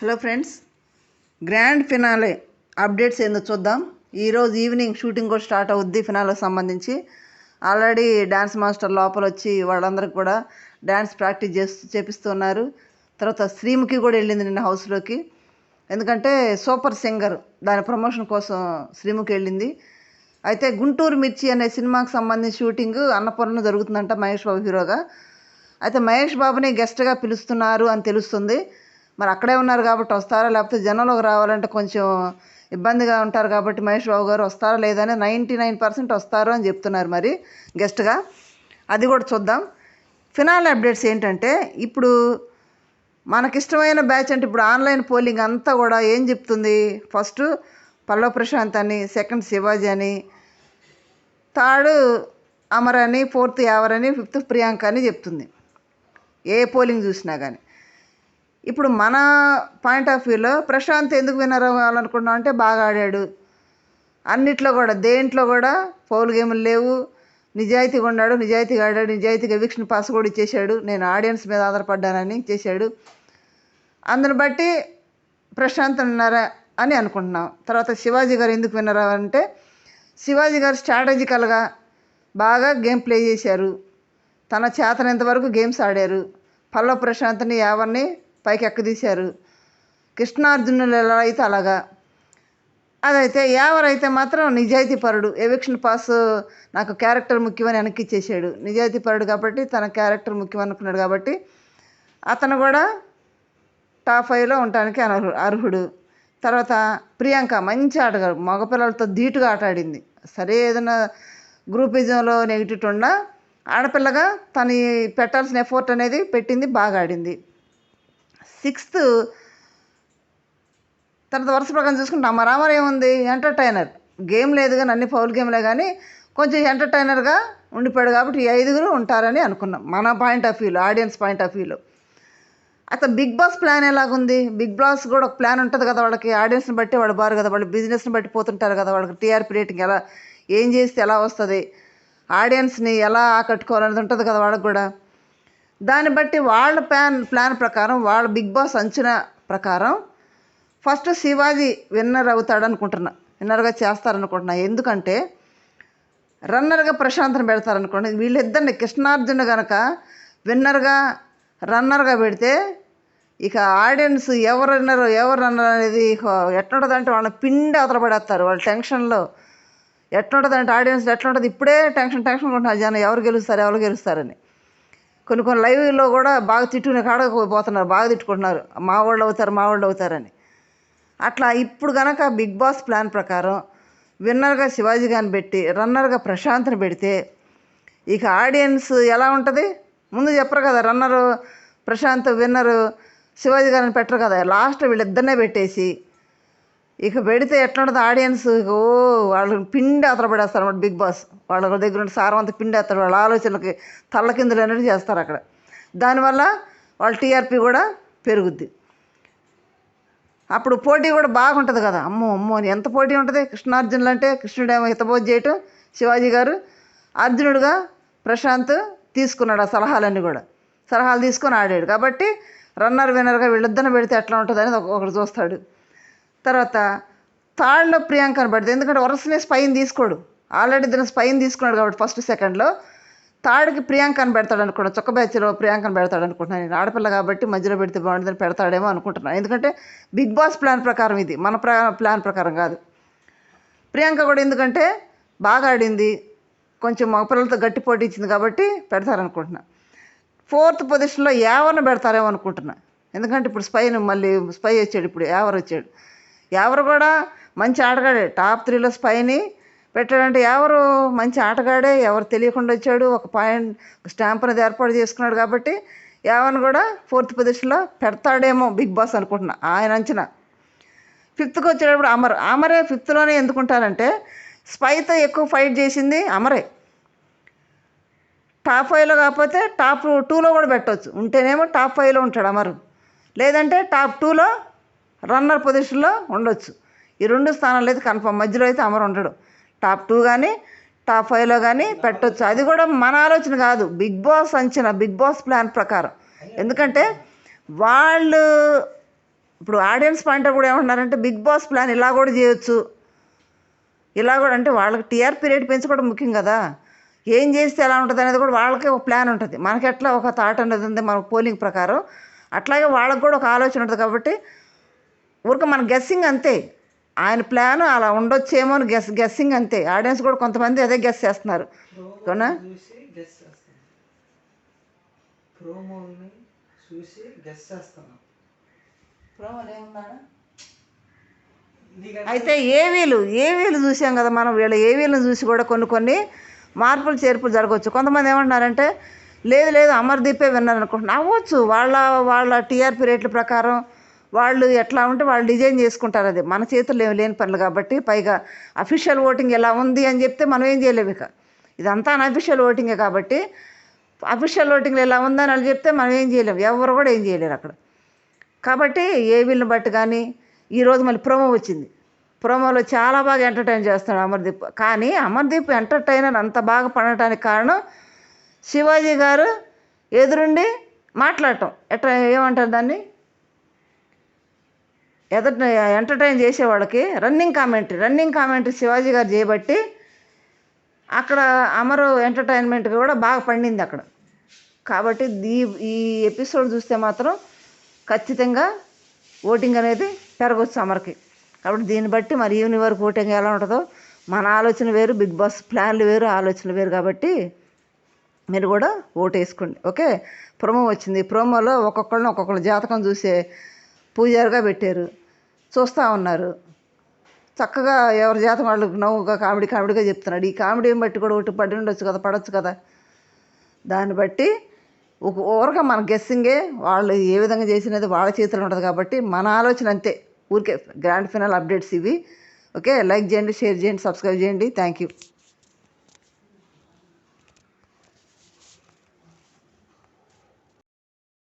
Hello friends grand finale updates ఏందో చూద్దాం. ఈరోజు ఈవినింగ్ షూటింగ్ కూడా స్టార్ట్ అవుద్ది ఫినాలకు సంబంధించి. ఆల్రెడీ డ్యాన్స్ మాస్టర్ లోపల వచ్చి వాళ్ళందరికీ కూడా డ్యాన్స్ ప్రాక్టీస్ చేస్తూ చేపిస్తున్నారు. తర్వాత శ్రీముఖి కూడా వెళ్ళింది నిన్న హౌస్లోకి. ఎందుకంటే సూపర్ సింగర్ దాని ప్రమోషన్ కోసం శ్రీముఖి వెళ్ళింది. అయితే గుంటూరు మిర్చి అనే సినిమాకి సంబంధించి షూటింగ్ అన్నపూర్ణ జరుగుతుందంట మహేష్ బాబు హీరోగా. అయితే మహేష్ బాబుని గెస్ట్గా పిలుస్తున్నారు అని తెలుస్తుంది. మరి అక్కడే ఉన్నారు కాబట్టి వస్తారా? లేకపోతే జనంలోకి రావాలంటే కొంచెం ఇబ్బందిగా ఉంటారు కాబట్టి మహేష్ బాబు గారు వస్తారా లేదని నైంటీ నైన్ పర్సెంట్ వస్తారు అని చెప్తున్నారు మరి గెస్ట్గా. అది కూడా చూద్దాం. ఫినాల్ అప్డేట్స్ ఏంటంటే ఇప్పుడు మనకిష్టమైన బ్యాచ్ అంటే ఇప్పుడు ఆన్లైన్ పోలింగ్ అంతా కూడా ఏం చెప్తుంది? ఫస్ట్ పల్లవ ప్రశాంత్ అని సెకండ్ శివాజీ అని థర్డ్ అమర్ అని ఫోర్త్ యావర్ అని ఫిఫ్త్ ప్రియాంక అని చెప్తుంది. ఏ పోలింగ్ చూసినా కానీ ఇప్పుడు మన పాయింట్ ఆఫ్ వ్యూలో ప్రశాంత్ ఎందుకు విన్నర్ అవ్వాలనుకున్నాం అంటే బాగా ఆడాడు. అన్నిట్లో కూడా దేంట్లో కూడా ఫౌల్ గేములు లేవు. నిజాయితీగా ఉన్నాడు నిజాయితీగా ఆడాడు నిజాయితీగా ఎవిక్షన్ పాస్ కూడా ఇచ్చేశాడు. నేను ఆడియన్స్ మీద ఆధారపడ్డానని చేశాడు. అందుని బట్టి ప్రశాంత్ విన్నారా అని అనుకుంటున్నాం. తర్వాత శివాజీ గారు ఎందుకు విన్నరా అంటే శివాజీ గారు స్ట్రాటజికల్గా బాగా గేమ్ ప్లే చేశారు. తన చేతనంత వరకు గేమ్స్ ఆడారు. పల్లవ ప్రశాంత్ని యావర్ని పైకి ఎక్కదీశారు. కృష్ణార్జునులు ఎలా అయితే అలాగా. అదైతే యావరైతే మాత్రం నిజాయితీ పరుడు ఎవిక్షన్ పాస్ నాకు క్యారెక్టర్ ముఖ్యమని వెనక్కి ఇచ్చేసాడు నిజాయితీ పరుడు కాబట్టి తన క్యారెక్టర్ ముఖ్యం అనుకున్నాడు కాబట్టి అతను కూడా టాప్ ఫైవ్లో ఉండటానికి అనర్హు అర్హుడు. తర్వాత ప్రియాంక మంచి ఆటగాడు మగపిల్లలతో ధీటుగా ఆట ఆడింది. సరే ఏదైనా గ్రూపిజంలో నెగిటివ్ ఉన్నా ఆడపిల్లగా తను పెట్టాల్సిన ఎఫోర్ట్ అనేది పెట్టింది బాగా ఆడింది. సిక్స్త్ తర్వాత వరుస ప్రకారం చూసుకుంటే అమ్మ రామర్ ఏముంది? ఎంటర్టైనర్ గేమ్ లేదు కానీ అన్ని పౌల్ గేమ్లే కానీ కొంచెం ఎంటర్టైనర్గా ఉండిపోయాడు కాబట్టి ఈ ఐదుగురు ఉంటారని అనుకున్నాం. మన పాయింట్ ఆఫ్ వ్యూలో ఆడియన్స్ పాయింట్ ఆఫ్ వ్యూలో అసలు బిగ్ బాస్ ప్లాన్ ఎలాగుంది? బిగ్ బాస్ కూడా ఒక ప్లాన్ ఉంటుంది కదా వాళ్ళకి. ఆడియన్స్ని బట్టి వాళ్ళు బారు కదా వాళ్ళు బిజినెస్ని బట్టి పోతుంటారు కదా వాళ్ళకి. టీఆర్పీ రేటింగ్ ఎలా ఏం చేస్తే ఎలా వస్తుంది? ఆడియన్స్ని ఎలా ఆకట్టుకోవాలనేది ఉంటుంది కదా వాళ్ళకి కూడా. దాన్ని బట్టి వాళ్ళ ప్లాన్ ప్లాన్ ప్రకారం వాళ్ళ బిగ్ బాస్ అంచనా ప్రకారం ఫస్ట్ శివాజీ విన్నర్ అవుతాడు అనుకుంటున్నా విన్నర్గా చేస్తారనుకుంటున్నా. ఎందుకంటే రన్నర్గా ప్రశాంత్ని పెడతారనుకోండి. వీళ్ళిద్దరిని కృష్ణార్జున కనుక విన్నర్గా రన్నర్గా పెడితే ఇక ఆడియన్స్ ఎవరు విన్నర్ ఎవరు రన్నర్ అనేది ఎట్లుంటుందంటే వాళ్ళని పిండి అవతల పడేస్తారు. వాళ్ళ టెన్షన్లో ఎట్లుంటుందంటే ఆడియన్స్ ఎట్లుంటుంది? ఇప్పుడే టెన్షన్ టెన్షన్ ఉంటున్నారు జనం. ఎవరు గెలుస్తారు ఎవరు గెలుస్తారని. కొన్ని కొన్ని లైవ్లో కూడా బాగా తిట్టుకునే కాడకు పోతున్నారు బాగా తిట్టుకుంటున్నారు. మా వాళ్ళు అవుతారు మా వాళ్ళు అవుతారని. అట్లా ఇప్పుడు కనుక బిగ్ బాస్ ప్లాన్ ప్రకారం విన్నర్గా శివాజీ గారిని పెట్టి రన్నర్గా ప్రశాంత్ని పెడితే ఇక ఆడియన్స్ ఎలా ఉంటుంది? ముందు చెప్పరు కదా రన్నరు ప్రశాంత్ విన్నరు శివాజీ గారిని పెట్టరు కదా. లాస్ట్ వీళ్ళిద్దరినే పెట్టేసి ఇక పెడితే ఎట్లా ఉంటుంది ఆడియన్స్? ఓ వాళ్ళు పిండి అతల పడేస్తారు అన్నమాట బిగ్ బాస్. వాళ్ళ దగ్గర ఉండి సారవంత పిండి వేస్తారు వాళ్ళ ఆలోచనలకి తల్లకిందులు అనేది చేస్తారు అక్కడ. దానివల్ల వాళ్ళ టీఆర్పీ కూడా పెరుగుద్ది. అప్పుడు పోటీ కూడా బాగుంటుంది కదా. అమ్మో అమ్మో అని ఎంత పోటీ ఉంటుంది? కృష్ణార్జునులు అంటే కృష్ణుడేమో హితబోధ చేయటం శివాజీ గారు అర్జునుడుగా ప్రశాంత్ తీసుకున్నాడు ఆ సలహాలన్నీ కూడా. సలహాలు తీసుకొని ఆడాడు. కాబట్టి రన్నర్ విన్నర్గా వీళ్ళిద్దరిని పెడితే ఎట్లా ఉంటుంది అనేది ఒకటి చూస్తాడు. తర్వాత తాళ్ళలో ప్రియాంకను పెడితే. ఎందుకంటే వరుసనే స్పైన్ తీసుకోడు. ఆల్రెడీ ఇద్దరు స్పైన్ తీసుకున్నాడు కాబట్టి ఫస్ట్ సెకండ్లో థర్డ్కి ప్రియాంకను పెడతాడు అనుకున్నాను చొక్క బ్యాచ్లో ప్రియాంకను పెడతాడు అనుకుంటున్నాను నేను ఆడపిల్ల కాబట్టి మధ్యలో పెడితే బాగుంటుందని పెడతాడేమో అనుకుంటున్నాను ఎందుకంటే బిగ్ బాస్ ప్లాన్ ప్రకారం ఇది మన ప్రా ప్లాన్ ప్రకారం కాదు. ప్రియాంక కూడా ఎందుకంటే బాగా ఆడింది కొంచెం మగపిల్లలతో గట్టి పోటీ ఇచ్చింది కాబట్టి పెడతారనుకుంటున్నా. ఫోర్త్ పొజిషన్లో యావర్ని పెడతారేమో అనుకుంటున్నా. ఎందుకంటే ఇప్పుడు స్పైన్ మళ్ళీ స్పై వచ్చాడు ఇప్పుడు యావర్ వచ్చాడు. యావర్ కూడా మంచి ఆడగాడే టాప్ త్రీలో స్పైని పెట్టాడంటే ఎవరు మంచి ఆటగాడే ఎవరు తెలియకుండా వచ్చాడు ఒక పాయింట్ స్టాంప్ అనేది ఏర్పాటు చేసుకున్నాడు కాబట్టి యావన్ కూడా ఫోర్త్ పొజిషన్లో పెడతాడేమో బిగ్ బాస్ అనుకుంటున్నా ఆయన అంచనా. ఫిఫ్త్కి వచ్చేటప్పుడు అమర్ అమరే ఫిఫ్త్లోనే ఎందుకుంటారంటే స్పైతో ఎక్కువ ఫైట్ చేసింది అమరే. టాప్ ఫైవ్లో కాకపోతే టాప్ టూలో కూడా పెట్టవచ్చు ఉంటేనేమో టాప్ ఫైవ్లో ఉంటాడు అమరు. లేదంటే టాప్ టూలో రన్నర్ పొజిషన్లో ఉండొచ్చు. ఈ రెండు స్థానాలు అయితే కన్ఫర్మ్ మధ్యలో అయితే అమరు ఉండడు. టాప్ టూ కానీ టాప్ ఫైవ్లో కానీ పెట్టొచ్చు. అది కూడా మన ఆలోచన కాదు. బిగ్ బాస్ అంచనా బిగ్ బాస్ ప్లాన్ ప్రకారం. ఎందుకంటే వాళ్ళు ఇప్పుడు ఆడియన్స్ పాయింట్ కూడా ఏమంటున్నారంటే బిగ్ బాస్ ప్లాన్ ఇలా కూడా చేయొచ్చు. ఇలా కూడా అంటే వాళ్ళకి టీఆర్పీ రేట్ పెంచుకోవడం ముఖ్యం కదా. ఏం చేస్తే ఎలా ఉంటుంది అనేది కూడా వాళ్ళకి ఒక ప్లాన్ ఉంటుంది. మనకి ఎట్లా ఒక థాట్ అనేది ఉంది మన పోలింగ్ ప్రకారం. అట్లాగే వాళ్ళకి కూడా ఒక ఆలోచన ఉంటుంది కాబట్టి ఊరిక మన గెస్సింగ్ అంతే. ఆయన ప్లాన్ అలా ఉండొచ్చేమో అని గెస్ గెస్సింగ్ అంతే. ఆడియన్స్ కూడా కొంతమంది అదే గెస్ చేస్తున్నారు. అవునా? ప్రోమోని చూసి గెస్ చేస్తున్నాం. అయితే ఏవీలు ఏవీలు చూసాం కదా మనం వీళ్ళ ఏవీలను చూసి కూడా కొన్ని కొన్ని మార్పులు చేర్పులు జరగవచ్చు. కొంతమంది ఏమంటున్నారంటే లేదు లేదు అమర్దీపే విన్నారు అనుకుంటున్నా అవ్వచ్చు. వాళ్ళ వాళ్ళ టీఆర్పీ రేట్ల ప్రకారం వాళ్ళు ఎట్లా ఉంటే వాళ్ళు డిజైన్ చేసుకుంటారు అది. మన చేతుల్లో ఏమి లేని పనులు కాబట్టి పైగా అఫీషియల్ ఓటింగ్ ఎలా ఉంది అని చెప్తే మనం ఏం చేయలేము ఇక. ఇదంతా అనఫీషియల్ ఓటింగే కాబట్టి అఫీషియల్ ఓటింగ్లు ఎలా ఉందని వాళ్ళు చెప్తే మనం ఏం చేయలేము. ఎవరు కూడా ఏం చేయలేరు అక్కడ. కాబట్టి ఏ వీళ్ళని బట్టి కానీ ఈరోజు మళ్ళీ ప్రోమో వచ్చింది. ప్రోమోలో చాలా బాగా ఎంటర్టైన్ చేస్తున్నాడు అమర్దీప్. కానీ అమర్దీప్ ఎంటర్టైనర్ అంత బాగా పడటానికి కారణం శివాజీ గారు ఎదురుండి మాట్లాడటం. ఎట్లా ఏమంటారు దాన్ని? ఎదట ఎంటర్టైన్ చేసే వాళ్ళకి running commentary running commentary Shivaji garu చేయబట్టి అక్కడ అమరు ఎంటర్టైన్మెంట్ కూడా బాగా పండింది అక్కడ. కాబట్టి ఈ ఈ ఎపిసోడ్ చూస్తే మాత్రం ఖచ్చితంగా ఓటింగ్ అనేది పెరగవచ్చు అమర్కి. కాబట్టి దీన్ని బట్టి మరి ఈవినింగ్ వరకు ఓటింగ్ ఎలా ఉంటుందో మన ఆలోచన వేరు బిగ్ బాస్ ప్లాన్లు వేరు ఆలోచనలు వేరు కాబట్టి మీరు కూడా ఓటు వేసుకోండి. ఓకే? ప్రోమో వచ్చింది. ప్రోమోలో ఒక్కొక్కళ్ళని ఒక్కొక్కళ్ళు జాతకం చూసే పూజారిగా పెట్టారు. చూస్తూ ఉన్నారు. చక్కగా ఎవరి జాతం వాళ్ళు నవ్వుగా కామెడీ కామెడీగా చెప్తున్నాడు. ఈ కామెడీని బట్టి కూడా ఒకటి పడి ఉండొచ్చు కదా పడవచ్చు కదా. దాన్ని బట్టి ఒక ఊరగా మన గెస్సింగే వాళ్ళు ఏ విధంగా చేసినది వాళ్ళ చేతిలో ఉంటుంది కాబట్టి మన ఆలోచన అంతే. ఊరికే గ్రాండ్ ఫినాల్ అప్డేట్స్ ఇవి. ఓకే లైక్ చేయండి షేర్ చేయండి సబ్స్క్రైబ్ చేయండి. Thank you